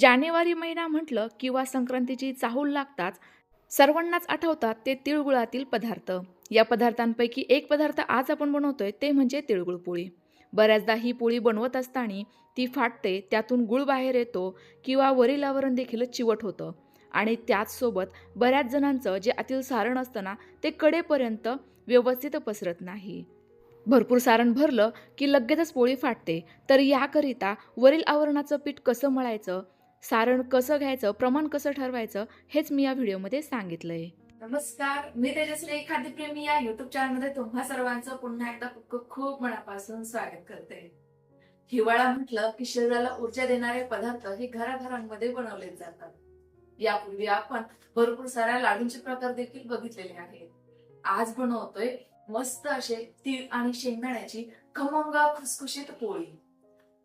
जानेवारी महिना म्हटलं किंवा संक्रांतीची चाहूल लागताच सर्वांनाच आठवतात ते तिळगुळातील पदार्थ. या पदार्थांपैकी एक पदार्थ आज आपण बनवतोय ते म्हणजे तिळगुळ पोळी. बऱ्याचदा ही पोळी बनवत असताना ती फाटते त्यातून गुळ बाहेर येतो किंवा वरील आवरण देखील चिवट होतं. आणि त्याचसोबत बऱ्याच जणांचं जे आतील सारण असतं ना ते कडेपर्यंत व्यवस्थित पसरत नाही. भरपूर सारण भरलं की लगेचच पोळी फाटते. तर याकरिता वरील आवरणाचं पीठ कसं मळायचं? सारण कसं घ्यायचं प्रमाण कसं ठरवायचं हेच मी या व्हिडिओमध्ये सांगितलंय. नमस्कार मी तेजस्वी खाद्यप्रेमी या युट्यूब चॅनलमध्ये तुम्हा सर्वांचं पुन्हा एकदा खूप खूप मनापासून स्वागत करते. हिवाळा म्हटलं की शरीराला ऊर्जा देणारे पदार्थ हे घराघरांमध्ये बनवले जातात. यापूर्वी आपण भरपूर साऱ्या लाडूंचे प्रकार देखील बघितलेले आहेत. आज बनवतोय मस्त असे तीळ आणि शेंगदाण्याची खमंगा खुसखुशीत पोळी.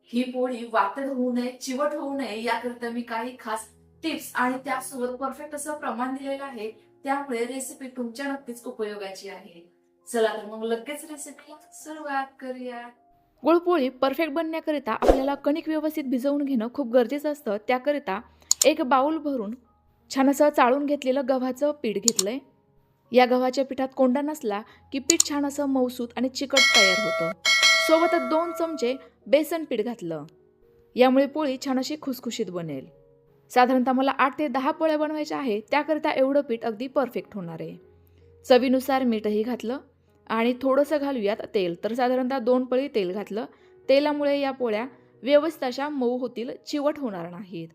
ही पोळी वातड होऊ नये चिवट होऊ नये याकरिता मी काही खास टिप्स आणि त्यासोबत परफेक्ट असं प्रमाण दिलेलं आहे त्यामुळे रेसिपी तुमच्या नक्कीच उपयोगाची आहे. चला तर मग लगेच रेसिपीला सुरुवात करूया गुळपोळी परफेक्ट बनण्याकरिता आपल्याला कणिक व्यवस्थित भिजवून घेणं खूप गरजेचं असतं. त्याकरिता एक बाऊल भरून छान असं चाळून घेतलेलं गव्हाचं पीठ घेतलंय. या गव्हाच्या पिठात कोंडा नसला की पीठ छान असं मौसूत आणि चिकट तयार होतं. सोबतच दोन चमचे बेसन पीठ घातलं. यामुळे पोळी छान अशी खुसखुशीत बनेल. साधारणतः मला आठ ते दहा पोळ्या बनवायच्या आहे त्याकरिता एवढं पीठ अगदी परफेक्ट होणार आहे. चवीनुसार मीठही घातलं आणि थोडंसं घालूयात तेल तर साधारणतः दोन पळी तेल घातलं. तेलामुळे या पोळ्या व्यवस्थित अशा मऊ होतील चिवट होणार नाहीत.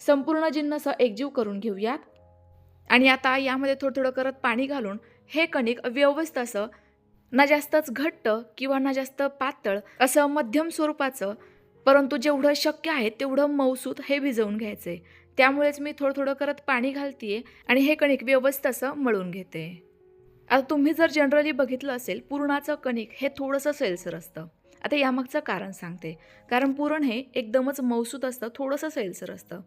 संपूर्ण जिन्नस एकजीव करून घेऊयात. आणि आता यामध्ये थोडं थोडं करत पाणी घालून हे कणिक व्यवस्थित असं ना जास्तच घट्ट किंवा ना जास्त पातळ असं मध्यम स्वरूपाचं परंतु जेवढं शक्य आहे तेवढं मऊसूत हे भिजवून घ्यायचं. आहे त्यामुळेच मी थोडं थोडं करत पाणी घालतीये आणि हे कणिक व्यवस्थित असं मळून घेते. आता तुम्ही जर जनरली बघितलं असेल पुरणाचं कणिक हे थोडंसं सैलसर असतं. आता यामागचं कारण सांगते. कारण पुरण हे एकदमच मौसूत असतं थोडंसं सैलसर असतं.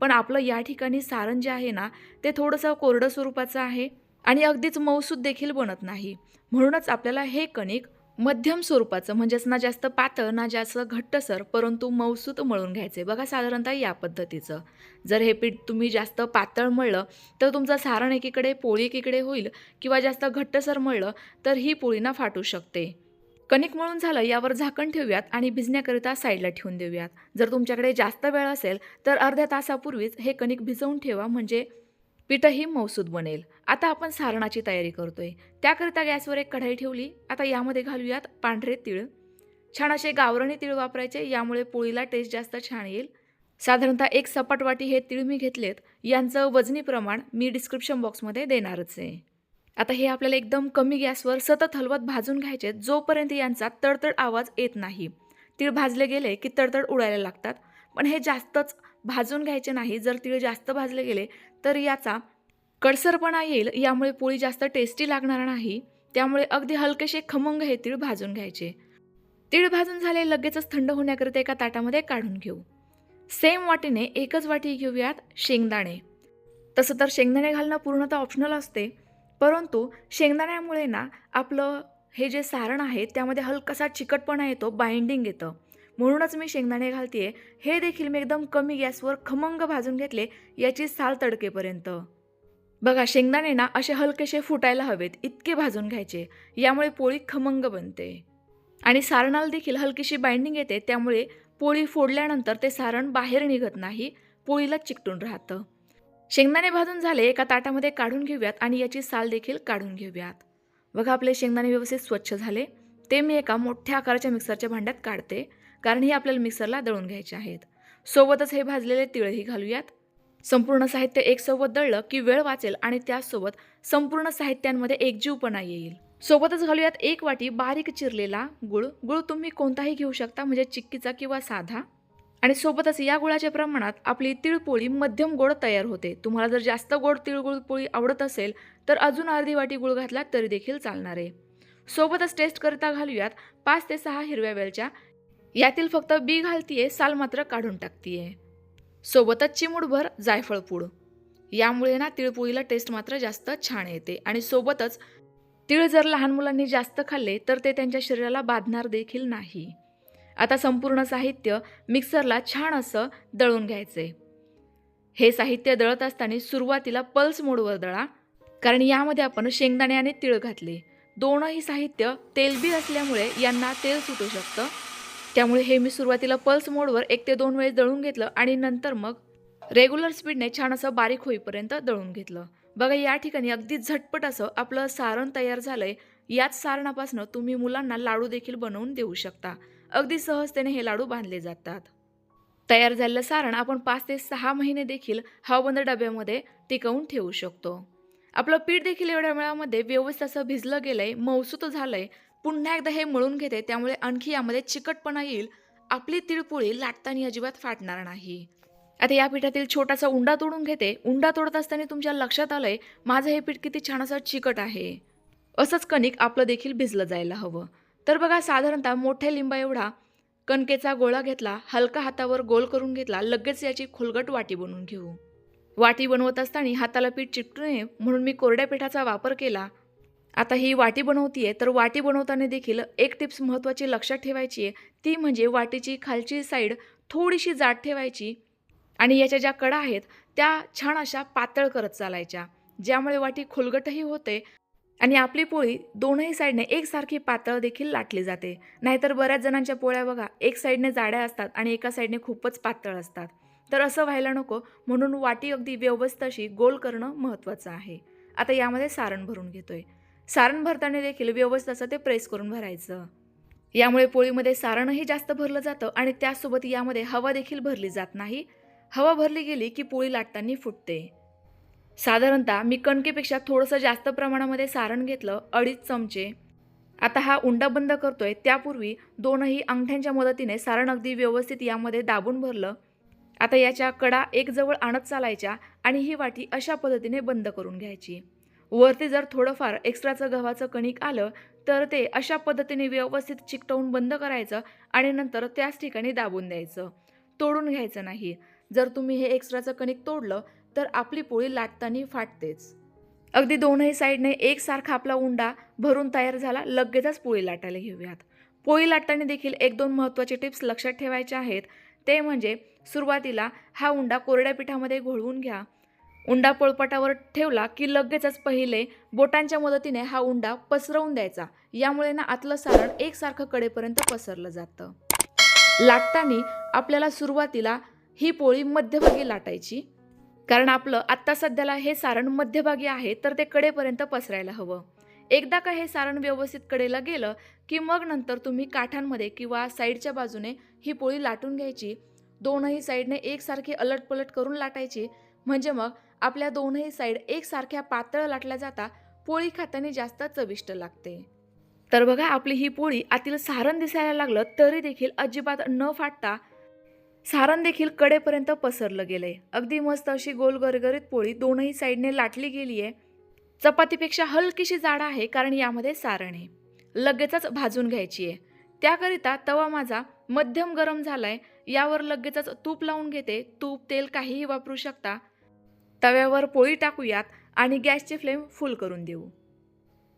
पण आपलं या ठिकाणी सारण जे आहे ना ते थोडंसं कोरडं स्वरूपाचं आहे. आणि अगदीच मौसूत देखील बनत नाही. म्हणूनच आपल्याला हे कणिक मध्यम स्वरूपाचं म्हणजेच ना जास्त पातळ ना जास्त घट्टसर परंतु मौसूत मळून घ्यायचे. बघा साधारणतः या पद्धतीचं. जर हे पीठ तुम्ही जास्त पातळ मळलं तर तुमचं सारण एकीकडे पोळी एकीकडे होईल किंवा जास्त घट्टसर मळलं तर ही पोळी ना फाटू शकते. कणिक मळून झालं यावर झाकण ठेवूयात आणि भिजण्याकरिता साईडला ठेवून देऊयात. जर तुमच्याकडे जास्त वेळ असेल तर अर्ध्या तासापूर्वीच हे कणिक भिजवून ठेवा म्हणजे पीठही मौसूद बनेल. आता आपण सारणाची तयारी करतोय. त्याकरिता गॅसवर एक कढाई ठेवली. आता यामध्ये घालूयात पांढरे तीळ. छान असे गावरणी तीळ वापरायचे यामुळे पोळीला टेस्ट जास्त छान येईल. साधारणतः एक सपाट वाटी हे तीळ मी घेतलेत. यांचं वजनी प्रमाण मी डिस्क्रिप्शन बॉक्समध्ये देणारच आहे. आता हे आपल्याला एकदम कमी गॅसवर सतत हलवत भाजून घ्यायचे. जोपर्यंत यांचा तडतड आवाज येत नाही. तीळ भाजले गेले की तडतड उडायला लागतात. पण हे जास्तच भाजून घ्यायचे नाही. जर तीळ जास्त भाजले गेले तर याचा कडसरपणा येईल यामुळे पोळी जास्त टेस्टी लागणार नाही. त्यामुळे अगदी हलकेसे खमंग हे तीळ भाजून घ्यायचे. तीळ भाजून झाले लगेचच थंड होण्याकरिता एका ताटामध्ये काढून घेऊ. सेम वाटीने एकच वाटी घेऊयात शेंगदाणे. तसं तर शेंगदाणे घालणं पूर्णतः ऑप्शनल असते परंतु शेंगदाण्यामुळे ना आपलं हे जे सारण आहे त्यामध्ये हलकासा चिकटपणा येतो बाइंडिंग येतं. म्हणूनच मी शेंगदाणे घालते हे देखील मी एकदम कमी गॅसवर खमंग भाजून घेतले याची साल तडकेपर्यंत. बघा शेंगदाणे ना असे हलकेसे फुटायला हवेत इतके भाजून घ्यायचे यामुळे पोळी खमंग बनते. आणि सारणाला देखील हलकीशी बाइंडिंग येते त्यामुळे पोळी फोडल्यानंतर ते सारण बाहेर निघत नाही पोळीला चिकटून राहतं. शेंगदाणे भाजून झाले एका ताटामध्ये काढून घेऊयात आणि याची साल देखील काढून घेऊयात. बघा आपले शेंगदाणे व्यवस्थित स्वच्छ झाले. ते मी एका मोठ्या आकाराच्या मिक्सरच्या भांड्यात काढते. कारण हे आपल्याला मिक्सरला दळून घ्यायचे आहेत. सोबतच हे भाजलेले तिळही घालूयात. संपूर्ण साहित्य एकसोबत दळलं की वेळ वाचेल आणि त्याचसोबत संपूर्ण साहित्यांमध्ये एकजीवपणा येईल. सोबतच घालूयात एक वाटी बारीक चिरलेला गुळ. गुळ तुम्ही कोणताही घेऊ शकता म्हणजे चिक्कीचा किंवा साधा. आणि सोबतच या गुळाच्या प्रमाणात आपली तिळपोळी मध्यम गोड तयार होते. तुम्हाला जर जास्त गोड तिळगुळ पोळी आवडत असेल तर अजून अर्धी वाटी गुळ घातला तरी देखील चालणार. आहे सोबतच टेस्ट करता घालूयात पाच ते सहा हिरव्या वेलच्या. यातील फक्त बी घालतीये साल मात्र काढून टाकतीये. सोबतच चिमूडभर जायफळ पूड यामुळे ना तिळपोळीला टेस्ट मात्र जास्त छान येते आणि सोबतच तीळ जर लहान मुलांनी जास्त खाल्ले तर ते त्यांच्या शरीराला बाधणार देखील नाही. आता संपूर्ण साहित्य मिक्सरला छान असं दळून घ्यायचे हे साहित्य दळत असताना सुरुवातीला पल्स मोडवर दळा कारण यामध्ये आपण शेंगदाणे आणि तीळ घातले. दोनही साहित्य तेलबी असल्यामुळे यांना तेल सुटू शकतं. त्यामुळे हे मी सुरुवातीला पल्स मोडवर एक ते दोन वेळेस दळून घेतलं आणि नंतर मग रेग्युलर स्पीडने छान असं बारीक होईपर्यंत दळून घेतलं. बघा या ठिकाणी अगदी झटपट असं आपलं सारण तयार झालंय. याच सारणापासून तुम्ही मुलांना लाडू देखील बनवून देऊ शकता. अगदी सहजतेने हे लाडू बांधले जातात. तयार झालेलं सारण आपण पाच ते सहा महिने देखील हवाबंद डब्यामध्ये टिकवून ठेवू शकतो. आपलं पीठ देखील एवढ्या वेळामध्ये व्यवस्थित असं भिजलं गेलंय मौसूत झालंय पुन्हा एकदा हे मळून घेते त्यामुळे आणखी यामध्ये चिकटपणा येईल. आपली तिळपोळी लाटताना अजिबात फाटणार नाही. आता या पिठातील छोटासा उंडा तोडून घेते. उंडा तोडत असताना तुमच्या लक्षात आलंय माझं हे पीठ किती छान असं चिकट आहे. असंच कणिक आपलं देखील भिजलं जायला हवं. तर बघा साधारणतः मोठ्या लिंबा एवढा कणकेचा गोळा घेतला हलका हातावर गोल करून घेतला लगेच याची खोलगट वाटी बनवून घेऊ. वाटी बनवत असताना हाताला पीठ चिकटू नये म्हणून मी कोरड्या पिठाचा वापर केला. आता ही वाटी बनवतीये तर वाटी बनवताना देखील एक टिप्स महत्त्वाची लक्षात ठेवायची आहे ती म्हणजे वाटीची खालची साईड थोडीशी जाड ठेवायची आणि याच्या ज्या कडा आहेत त्या छान अशा पातळ करत चालायच्या. ज्यामुळे वाटी खोलगटही होते आणि आपली पोळी दोनही साईडने एकसारखी पातळ देखील लाटली जाते. नाहीतर बऱ्याच जणांच्या पोळ्या बघा एक साईडने जाड्या असतात आणि एका साईडने खूपच पातळ असतात. तर असं व्हायला नको म्हणून वाटी अगदी व्यवस्थाशी गोल करणं महत्त्वाचं आहे. आता यामध्ये सारण भरून घेतोय. सारण भरताना देखील व्यवस्थित असं ते प्रेस करून भरायचं. यामुळे पोळीमध्ये सारणही जास्त भरलं जातं आणि त्यासोबत यामध्ये हवा देखील भरली जात नाही. हवा भरली गेली की पोळी लाटताना फुटते. साधारणतः मी कणकेपेक्षा थोडंसं जास्त प्रमाणामध्ये सारण घेतलं अडीच चमचे. आता हा उंडा बंद करतोय. त्यापूर्वी दोनही अंगठ्यांच्या मदतीने सारण अगदी व्यवस्थित यामध्ये दाबून भरलं. आता याच्या कडा एक जवळ आणत चालायच्या आणि ही वाटी अशा पद्धतीने बंद करून घ्यायची. वरती जर थोडंफार एक्स्ट्राचं गव्हाचं कणिक आलं तर ते अशा पद्धतीने व्यवस्थित चिकटवून बंद करायचं आणि नंतर त्याच ठिकाणी दाबून द्यायचं. तोडून घ्यायचं नाही. जर तुम्ही हे एक्स्ट्राचं कणिक तोडलं तर आपली पोळी लाटताना फाटतेच. अगदी दोनही साईडने एकसारखा आपला उंडा भरून तयार झाला लगेचच पोळी लाटायला घेऊयात. पोळी लाटताना देखील एक दोन महत्त्वाचे टिप्स लक्षात ठेवायचे आहेत. ते म्हणजे सुरुवातीला हा उंडा कोरड्या पिठामध्ये घोळवून घ्या. उंडा पोळपाटावर ठेवला की लगेचच पहिले बोटांच्या मदतीने हा उंडा पसरवून द्यायचा. यामुळे ना आतलं सारण एकसारखं कडेपर्यंत पसरलं जातं. लाटताना आपल्याला सुरुवातीला ही पोळी मध्यभागी लाटायची. कारण आपलं आत्ता सध्याला हे सारण मध्यभागी आहे तर ते कडेपर्यंत पसरायला हवं. एकदा का हे सारण व्यवस्थित कडेला गेलं की मग नंतर तुम्ही काठांमध्ये किंवा साईडच्या बाजूने ही पोळी लाटून घ्यायची. दोनही साईडने एकसारखी अलटपलट करून लाटायची. म्हणजे मग आपल्या दोनही साईड एकसारख्या पातळ लाटल्या जाता पोळी खाताने जास्त चविष्ट लागते. तर बघा आपली ही पोळी आतील सारण दिसायला लागलं तरी देखील अजिबात न फाटता सारण देखील कडेपर्यंत पसरलं गेलंय. अगदी मस्त अशी गोल गरगरीत पोळी दोनही साईडने लाटली गेली आहे चपातीपेक्षा हलकीशी जाड आहे कारण यामध्ये सारण आहे. लगेचच भाजून घ्यायची आहे त्याकरिता तवा माझा मध्यम गरम झालाय. यावर लगेचच तूप लावून घेते. तूप तेल काहीही वापरू शकता. तव्यावर पोळी टाकूयात आणि गॅसची फ्लेम फुल करून देऊ.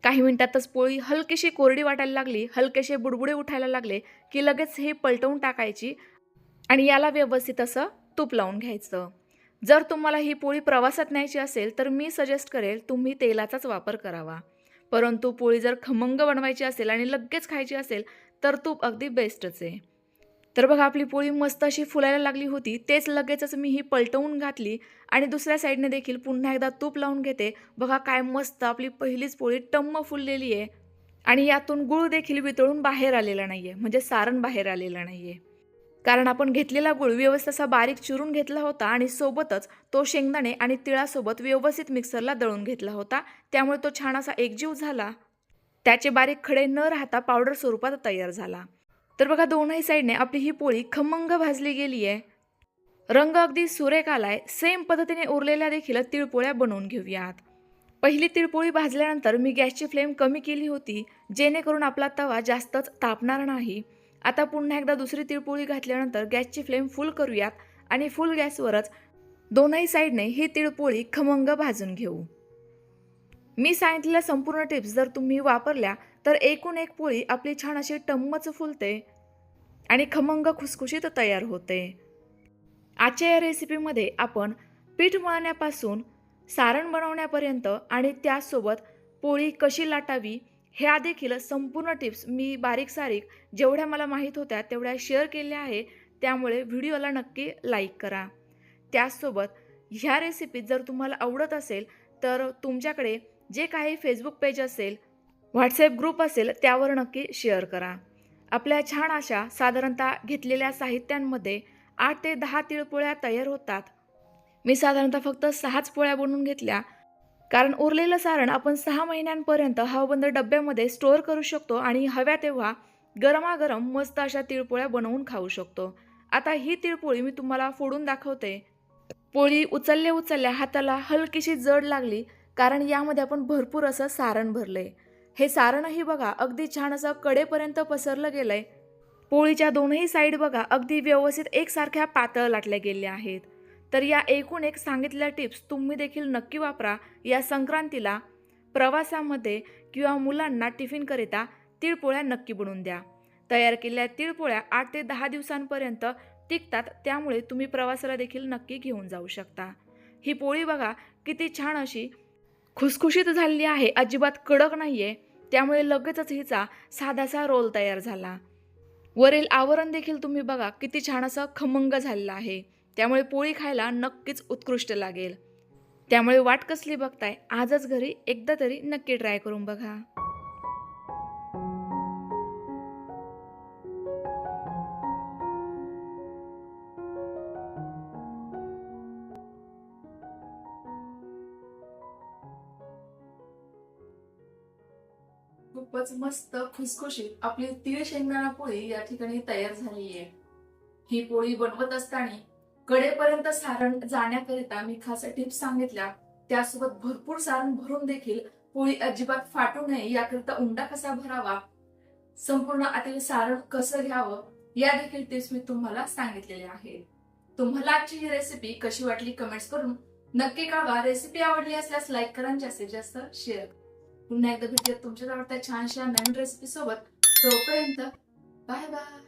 काही मिनिटातच पोळी हलकीशी कोरडी वाटायला लागली हलकेसे बुडबुडे उठायला लागले की लगेच हे पलटवून टाकायची आणि याला व्यवस्थित असं तूप लावून घ्यायचं. जर तुम्हाला ही पोळी प्रवासात न्यायची असेल तर मी सजेस्ट करेल तुम्ही तेलाचाच वापर करावा. परंतु पोळी जर खमंग बनवायची असेल आणि लगेच खायची असेल तर तूप अगदी बेस्टच आहे. तर बघा आपली पोळी मस्त अशी फुलायला लागली होती. तेच लगेचच मी ही पलटवून घातली आणि दुसऱ्या साईडने देखील पुन्हा एकदा तूप लावून घेते. बघा काय मस्त आपली पहिलीच पोळी टम्म फुललेली आहे. आणि यातून गुळ देखील वितळून बाहेर आलेला नाही आहे म्हणजे सारण बाहेर आलेला नाही आहे कारण आपण घेतलेला गुळ व्यवस्थित असा बारीक चिरून घेतला होता आणि सोबतच तो शेंगदाणे आणि तिळासोबत व्यवस्थित मिक्सरला दळून घेतला होता. त्यामुळे तो छान असा एकजीव झाला. त्याचे बारीक खडे न राहता पावडर स्वरूपात तयार झाला. तर बघा दोनही साईडने आपली ही पोळी खमंग भाजली गेली आहे. रंग अगदी सुरेख आलाय. सेम पद्धतीने उरलेल्या देखील तिळपोळ्या बनवून घेऊयात. पहिली तिळपोळी भाजल्यानंतर मी गॅसची फ्लेम कमी केली होती जेणेकरून आपला तवा जास्तच तापणार नाही. आता पुन्हा एकदा दुसरी तिळपोळी घातल्यानंतर गॅसची फ्लेम फुल करूयात आणि फुल गॅसवरच दोनही साईडने ही तिळपोळी खमंग भाजून घेऊ. मी सांगितलेल्या संपूर्ण टिप्स जर तुम्ही वापरल्या तर एकूण एक पोळी आपली छान अशी टम्मच फुलते आणि खमंग खुसखुशीत तयार होते. आजच्या या रेसिपीमध्ये आपण पीठ मळण्यापासून सारण बनवण्यापर्यंत आणि त्यासोबत पोळी कशी लाटावी ह्या देखील संपूर्ण टिप्स मी बारीक सारीक जेवढ्या मला माहीत होत्या तेवढ्या शेअर केल्या आहे. त्यामुळे व्हिडिओला नक्की लाईक करा. त्याचसोबत ह्या रेसिपीत जर तुम्हाला आवडत असेल तर तुमच्याकडे जे काही फेसबुक पेज असेल व्हॉट्सॲप ग्रुप असेल त्यावर नक्की शेअर करा. आपल्या छान अशा साधारणतः घेतलेल्या साहित्यांमध्ये आठ ते दहा तिळपोळ्या तयार होतात. मी साधारणतः फक्त सहाच पोळ्या बनवून घेतल्या. कारण उरलेलं सारण आपण सहा महिन्यांपर्यंत हवाबंद डब्यामध्ये स्टोअर करू शकतो आणि हव्या तेव्हा गरमागरम मस्त अशा तिळपोळ्या बनवून खाऊ शकतो. आता ही तिळपोळी मी तुम्हाला फोडून दाखवते. पोळी उचलल्या उचलल्या हाताला हलकीशी जड लागली कारण यामध्ये आपण भरपूर असं सारण भरलं आहे हे सारणही बघा अगदी छान असं कडेपर्यंत पसरलं गेलंय. पोळीच्या दोनही साईड बघा अगदी व्यवस्थित एकसारख्या पातळ लाटल्या गेल्या आहेत. तर या एकूण एक सांगितलेल्या टिप्स तुम्ही देखील नक्की वापरा. या संक्रांतीला प्रवासामध्ये किंवा मुलांना टिफिनकरिता तिळपोळ्या नक्की बनवून द्या. तयार केलेल्या तिळपोळ्या आठ ते दहा दिवसांपर्यंत टिकतात त्यामुळे तुम्ही प्रवासाला देखील नक्की घेऊन जाऊ शकता. ही पोळी बघा किती छान अशी खुसखुशीत झालेली आहे. अजिबात कडक नाही आहे त्यामुळे लगेचच हिचा साधासा रोल तयार झाला. वरील आवरण देखील तुम्ही बघा किती छान असं खमंग झालेलं आहे. त्यामुळे पोळी खायला नक्कीच उत्कृष्ट लागेल. त्यामुळे वाट कसली बघताय आजच घरी एकदा तरी नक्की ट्राय करून बघा. खूपच मस्त खुसखुशीत आपली तीळ शेंगदाणा पोळी या ठिकाणी तयार झाली आहे ही पोळी बनवत असताना कडेपर्यंत सारण जाण्याकरिता मी खास टिप्स सांगितल्या. त्यासोबत भरपूर सारण भरून देखील पोळी अजिबात फाटू नये याकरिता उंडा कसा भरावा संपूर्ण आतील सारण कसं घ्यावं या देखील टिप्स मी तुम्हाला सांगितलेल्या आहेत. तुम्हाला आजची ही रेसिपी कशी वाटली कमेंट्स करून नक्की कळवा. रेसिपी आवडली असल्यास लाईक करा जास्तीत जास्त शेअर पुन्हा एकदा भेटूयात. तुमच्या आवडत्या छानशा नवीन रेसिपी सोबत. तोपर्यंत बाय बाय